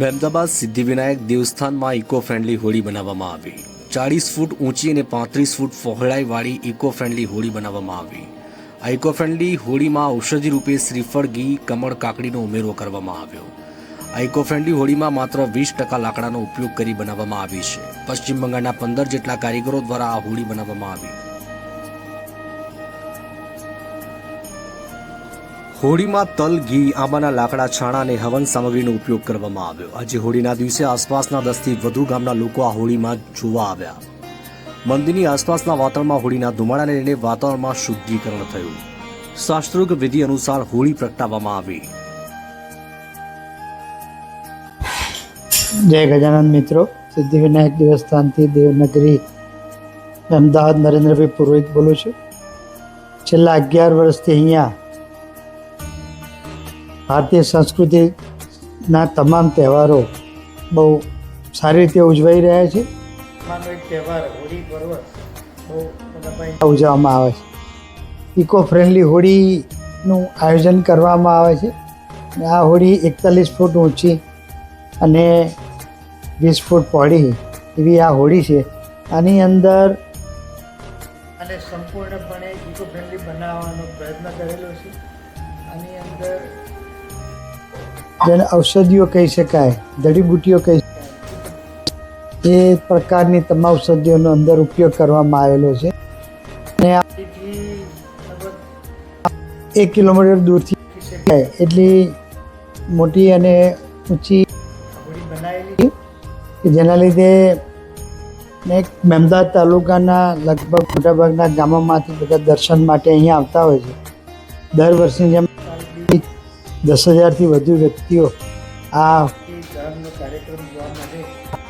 મહેમદાબાદ સિદ્ધિવિનાયક દેવસ્થાનમાં eco friendly Holi બનાવવામાં આવી. ચાળીસ ફૂટ ઊંચી અને પાંત્રીસ ફૂટ પહોળાઈવાળી ઇકો ફ્રેન્ડલી હોળી બનાવવામાં આવી. આ ઇકો ફ્રેન્ડલી હોળીમાં ઔષધિ રૂપે શ્રીફળ, ઘી, કમળ, કાકડીનો ઉમેરો કરવામાં આવ્યો. આ ઇકો ફ્રેન્ડલી હોળીમાં માત્ર વીસ ટકા લાકડાનો ઉપયોગ કરી બનાવવામાં આવી છે. પશ્ચિમ બંગાળના પંદર જેટલા કારીગરો દ્વારા આ હોળી બનાવવામાં આવી. હોળીમાં તલ, ઘી, આંબાના લાકડા છાણા અને હવન સામગ્રીનો ઉપયોગ કરવામાં આવ્યો. આજે હોળીના દિવસે આસપાસના દસથી વધુ ગામના લોકો આ હોળીમાં જોવા આવ્યા. મંદિરની આસપાસના વાતાવરણમાં હોળીના ધુમાડાને લઈને વાતાવરણમાં શુદ્ધિકરણ થયું. શાસ્ત્રોક્ત વિધિ અનુસાર હોળી પ્રગટાવવામાં આવી. જય ગજાનંદ મિત્રો. સિદ્ધિવિનાયક દેવસ્થાનથી દેવનગરી અમદાવાદ નરેન્દ્રભાઈ પુરોહિત બોલું છું. છેલ્લા અગિયાર વર્ષથી અહીંયા ભારતીય સંસ્કૃતિના તમામ તહેવારો બહુ સારી રીતે ઉજવાઈ રહ્યા છે. તહેવાર હોળી પર્વ બહુ ઉજવવામાં આવે છે. ઇકો ફ્રેન્ડલી હોળીનું આયોજન કરવામાં આવે છે. અને આ હોળી એકતાલીસ ફૂટ ઊંચી અને વીસ ફૂટ પહોળી એવી આ હોળી છે. આની અંદર અને સંપૂર્ણપણે ઇકો ફ્રેન્ડલી બનાવવાનો પ્રયત્ન કરેલો છે. આની અંદર જેને ઔષધિઓ કહી શકાય, જડીબુટ્ટીઓ કહી શકાય, એ પ્રકારની તમામ ઔષધિઓનો અંદર ઉપયોગ કરવામાં આવેલો છે. અને એક કિલોમીટર દૂરથી એટલી મોટી અને ઊંચી બનાવેલી કે જેના લીધે ને મહેમદાદ તાલુકાના લગભગ મોટાભાગના ગામોમાંથી બધા દર્શન માટે અહીંયા આવતા હોય છે. દર વર્ષની જેમ દસ હજારથી વધુ વ્યક્તિઓ આ કાર્યક્રમ જોવા માટે